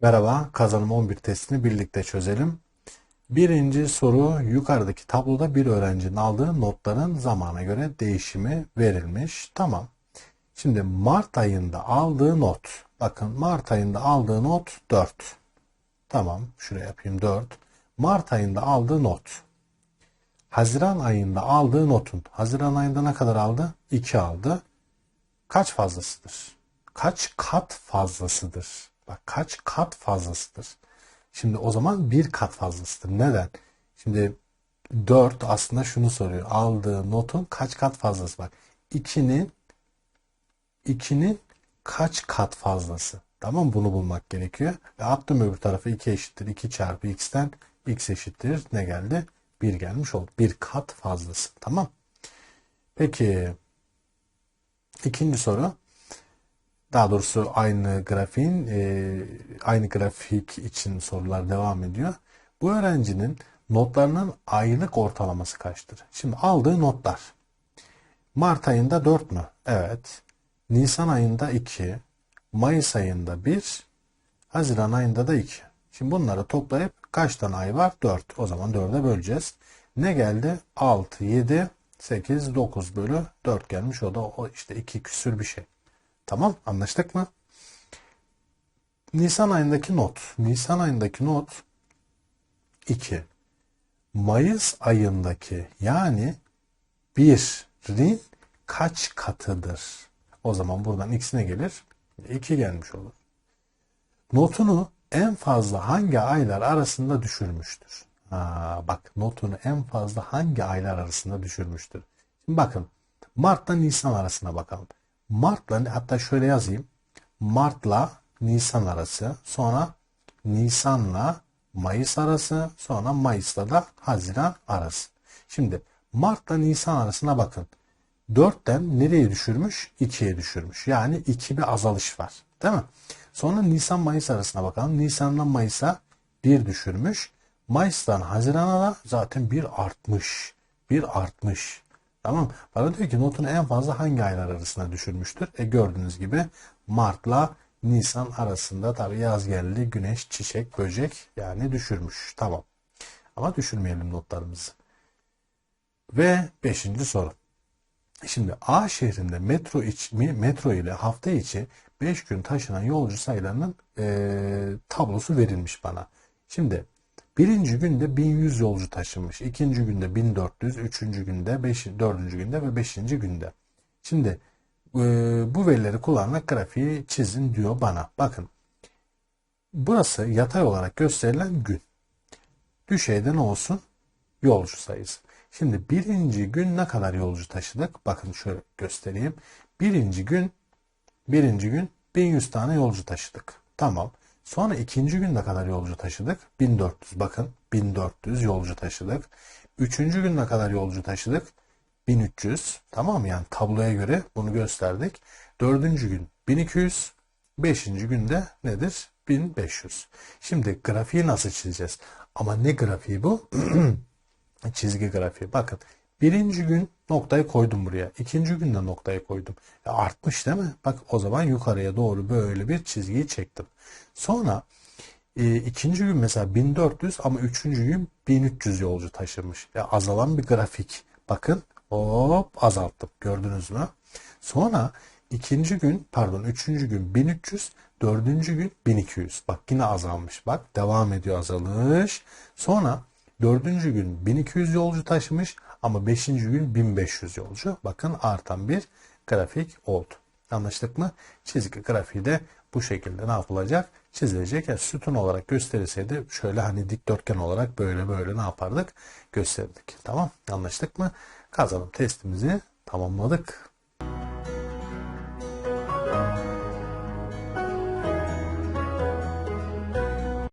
Merhaba, kazanım 11 testini birlikte çözelim. Birinci soru yukarıdaki tabloda bir öğrencinin aldığı notların zamana göre değişimi verilmiş. Tamam. Şimdi Mart ayında aldığı not. Bakın Mart ayında aldığı not 4. Tamam, şuraya yapayım 4. Mart ayında aldığı not. Haziran ayında aldığı notun. Haziran ayında ne kadar aldı? 2 aldı. Kaç fazlasıdır? Kaç kat fazlasıdır? Bak kaç kat fazlasıdır? Şimdi o zaman bir kat fazlasıdır. Neden? Şimdi 4 aslında şunu soruyor. Aldığı notun kaç kat fazlası? Bak 2'nin 2'nin kaç kat fazlası? Tamam bunu bulmak gerekiyor. Ve attım öbür tarafa 2 eşittir. 2 çarpı x'ten x eşittir. Ne geldi? 1 gelmiş oldu. Bir kat fazlası. Tamam. Peki ikinci soru. Daha doğrusu aynı grafiğin e, aynı grafik için sorular devam ediyor. Bu öğrencinin notlarının aylık ortalaması kaçtır? Şimdi aldığı notlar. Mart ayında 4 mü? Evet. Nisan ayında 2. Mayıs ayında 1. Haziran ayında da 2. Şimdi bunları toplayıp kaç tane ay var? 4. O zaman 4'e böleceğiz. Ne geldi? 6, 7, 8, 9 bölü 4 gelmiş. O da o işte 2 küsür bir şey. Tamam anlaştık mı? Nisan ayındaki not. Nisan ayındaki not 2. Mayıs ayındaki yani 1'in kaç katıdır? O zaman buradan x'ine gelir? 2 gelmiş olur. Notunu en fazla hangi aylar arasında düşürmüştür? Ha, bak notunu en fazla hangi aylar arasında düşürmüştür? Şimdi bakın Mart'la Nisan arasına bakalım. Mart'la hatta şöyle yazayım. Mart'la Nisan arası, sonra Nisan'la Mayıs arası, sonra Mayıs'la da Haziran arası. Şimdi Mart'la Nisan arasına bakın. 4'ten nereye düşürmüş? 2'ye düşürmüş. Yani 2 bir azalış var. Değil mi? Sonra Nisan-Mayıs arasına bakalım. Nisan'dan Mayıs'a 1 düşürmüş. Mayıs'tan Haziran'a da zaten 1 artmış. 1 artmış. Tamam. Bana diyor ki notunu en fazla hangi aylar arasında düşürmüştür? E gördüğünüz gibi Mart'la Nisan arasında tabii yaz geldi. Güneş, çiçek, böcek yani düşürmüş. Tamam. Ama düşürmeyelim notlarımızı. Ve beşinci soru. Şimdi A şehrinde metro, iç, metro ile hafta içi 5 gün taşınan yolcu sayılarının e, tablosu verilmiş bana. Şimdi birinci günde 1100 yolcu taşınmış. ikinci günde 1400, üçüncü günde, beş, dördüncü günde ve beşinci günde. Şimdi e, bu verileri kullanarak grafiği çizin diyor bana. Bakın burası yatay olarak gösterilen gün. Düşeyde ne olsun? Yolcu sayısı. Şimdi birinci gün ne kadar yolcu taşıdık? Bakın şöyle göstereyim. Birinci gün birinci gün 1100 tane yolcu taşıdık. Tamam. Sonra ikinci gün ne kadar yolcu taşıdık? 1400 bakın 1400 yolcu taşıdık. Üçüncü gün ne kadar yolcu taşıdık? 1300 tamam yani tabloya göre bunu gösterdik. Dördüncü gün 1200. Beşinci günde nedir? 1500. Şimdi grafiği nasıl çizeceğiz? Ama ne grafiği bu? çizgi grafiği. Bakın birinci gün noktayı koydum buraya. İkinci günde noktayı koydum. E artmış değil mi? Bak o zaman yukarıya doğru böyle bir çizgiyi çektim. Sonra e, ikinci gün mesela 1400 ama üçüncü gün 1300 yolcu taşımış. E, azalan bir grafik. Bakın hop azalttım. Gördünüz mü? Sonra ikinci gün pardon üçüncü gün 1300 dördüncü gün 1200. Bak yine azalmış. Bak devam ediyor azalış. Sonra Dördüncü gün 1200 yolcu taşımış ama beşinci gün 1500 yolcu. Bakın artan bir grafik oldu. Anlaştık mı? Çizgi grafiği de bu şekilde ne yapılacak? Çizilecek. Yani sütun olarak gösterilseydi şöyle hani dikdörtgen olarak böyle böyle ne yapardık? Gösterdik. Tamam. Anlaştık mı? Kazanım testimizi tamamladık.